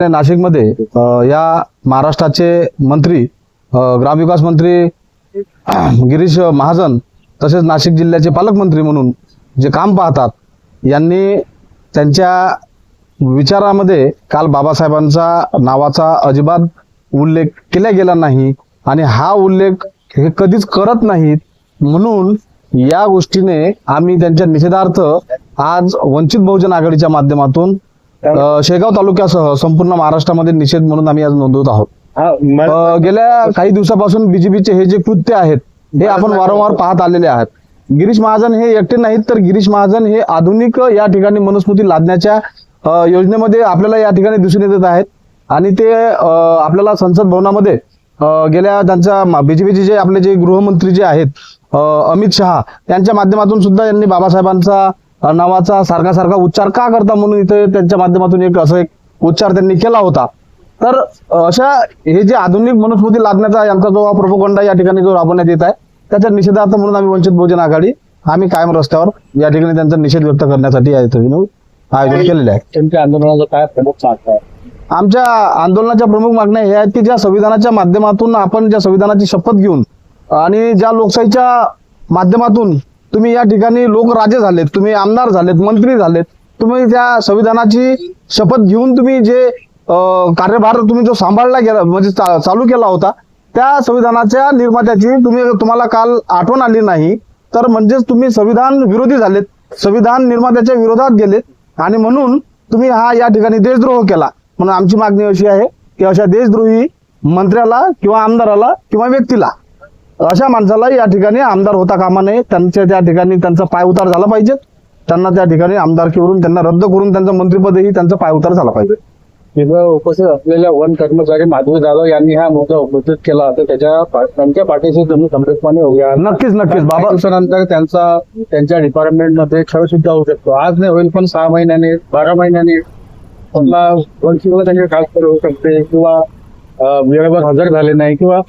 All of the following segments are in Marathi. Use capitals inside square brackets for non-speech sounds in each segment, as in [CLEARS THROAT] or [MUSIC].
नाशिकमध्ये या महाराष्ट्राचे मंत्री ग्रामविकास मंत्री [CLEARS THROAT] गिरीश महाजन तसेच नाशिक जिल्ह्याचे पालकमंत्री म्हणून जे काम पाहतात यांनी त्यांच्या विचारामध्ये काल बाबासाहेबांचा नावाचा अजिबात उल्लेख केला गेला नाही आणि हा उल्लेख हे कधीच करत नाहीत म्हणून या गोष्टीने आम्ही त्यांच्या निषेधार्थ आज वंचित बहुजन आघाडीच्या माध्यमातून अ, शेगाव तालुक्यासह संपूर्ण महाराष्ट्रामध्ये निषेध म्हणून आम्ही आज नोंदवत आहोत. हा, मला- अ, गेल्या काही दिवसापासून बीजेपीचे हे जे कृत्य आहेत हे आपण वारंवार पाहत आलेले आहात. गिरीश महाजन हे एकटे नाहीत तर गिरीश महाजन हे आधुनिक या ठिकाणी मनुस्मृती लादण्याच्या अ, योजनेमध्ये आपल्याला या ठिकाणी दिसून येत आहेत. आणि ते अ, आपल्याला संसद भवनामध्ये अ, गेल्या त्यांच्या बीजेपीचे जे आपले जे गृहमंत्री जे आहेत अ, अमित शहा यांच्या माध्यमातून सुद्धा यांनी बाबासाहेबांचा नावाचा सारखा सारखा उच्चार का करता म्हणून इथे त्यांच्या माध्यमातून एक असं एक उच्चार त्यांनी केला होता. तर अशा हे जे आधुनिक मनुस्मृती लादण्याचा यांचा जो प्रोपोगंडा या ठिकाणी जो राबवण्यात येत आहे त्याच्या निषेधार्थ म्हणून आम्ही वंचित बहुजन आघाडी आम्ही कायम रस्त्यावर या ठिकाणी त्यांचा निषेध व्यक्त करण्यासाठी आयोजन केलेले आहे. त्यांच्या आंदोलनाचा काय प्रमुख आहे? आमच्या आंदोलनाच्या प्रमुख मागण्या हे आहेत की ज्या संविधानाच्या माध्यमातून आपण ज्या संविधानाची शपथ घेऊन आणि ज्या लोकशाहीच्या माध्यमातून तुम्ही या ठिकाणी लोकराजे झालेत तुम्ही आमदार झालेत मंत्री झालेत तुम्ही त्या संविधानाची शपथ घेऊन तुम्ही जे कार्यभार तुम्ही जो सांभाळला गेला म्हणजे चा- चालू केला होता त्या संविधानाच्या निर्मात्याची तुम्ही तुम्हाला काल आठवण आली नाही तर म्हणजेच तुम्ही संविधान विरोधी झालेत संविधान निर्मात्याच्या विरोधात गेलेत आणि म्हणून तुम्ही हा या ठिकाणी देशद्रोह केला. म्हणून आमची मागणी अशी आहे की अशा देशद्रोही मंत्र्याला किंवा आमदाराला किंवा व्यक्तीला अशा माणसाला या ठिकाणी आमदार होता कामा नये. त्यांच्या त्या ठिकाणी त्यांचा पाय उतार झाला पाहिजे. त्यांना त्या ठिकाणी आमदारकीवरून त्यांना रद्द करून त्यांचं मंत्रिपदही त्यांचा पाय उतार झाला पाहिजे. तिथं उपस्थित असलेल्या वन कर्मचारी माधवी जाधव यांनी हा मुद्दा उपस्थित केला. तर त्याच्या त्यांच्या पाठीशी तुम्ही उभे आहात. नक्कीच नक्कीच. बाबा दिवसानंतर त्यांचा त्यांच्या डिपार्टमेंटमध्ये छळ सुद्धा होऊ शकतो. आज नाही होईल पण सहा महिन्याने बारा महिन्याने कुठला वंचितला त्यांची होऊ शकते किंवा वेळेवर हजर झाले नाही किंवा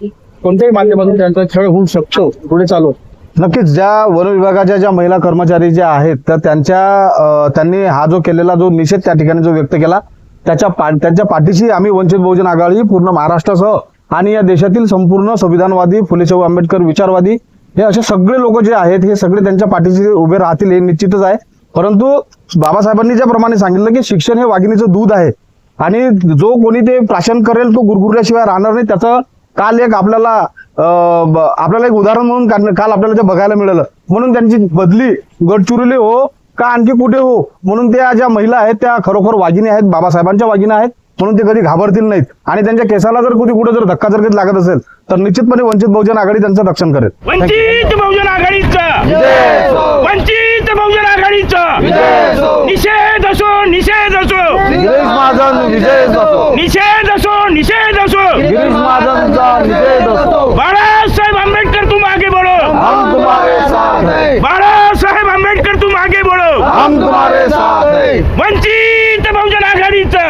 कोणत्याही माध्यमातून त्यांचा छळ होऊ शकतो. पुढे चालू. नक्कीच ज्या वन विभागाच्या ज्या महिला कर्मचारी ज्या आहेत तर त्यांच्या त्यांनी हा जो केलेला जो निषेध त्या ठिकाणी जो व्यक्त केला त्याच्या पा त्यांच्या पाठीशी आम्ही वंचित बहुजन आघाडी पूर्ण महाराष्ट्रासह आणि या देशातील संपूर्ण संविधानवादी फुले आंबेडकर विचारवादी हे असे सगळे लोक जे आहेत हे सगळे त्यांच्या पाठीशी उभे राहतील हे निश्चितच आहे. परंतु बाबासाहेबांनी ज्याप्रमाणे सांगितलं की शिक्षण हे वाघिणीचं दूध आहे आणि जो कोणी ते प्राशन करेल तो गुरगुरल्याशिवाय राहणार नाही त्याचं काल एक आपल्याला आपल्याला एक उदाहरण म्हणून काल आपल्याला ते बघायला मिळालं. म्हणून त्यांची बदली गडचिरोली हो का आणखी कुठे हो? म्हणून त्या ज्या महिला आहेत त्या खरोखर वाघिणी आहेत बाबासाहेबांच्या वाघिणी आहेत म्हणून ते कधी घाबरतील नाहीत. आणि त्यांच्या केसाला जर कधी कुठे जर धक्का जर कधी लागत असेल तर निश्चितपणे वंचित बहुजन आघाडी त्यांचं रक्षण करेल. वंचित बहुजन आघाडीचा. वंचित बहुजन आघाडीचा. निषेध असो निषेध असो. विजय असो. निषेध असो निषेध असो. हम तुम्हारे साथ हैं। वंचित बहुजन आघाडीचा.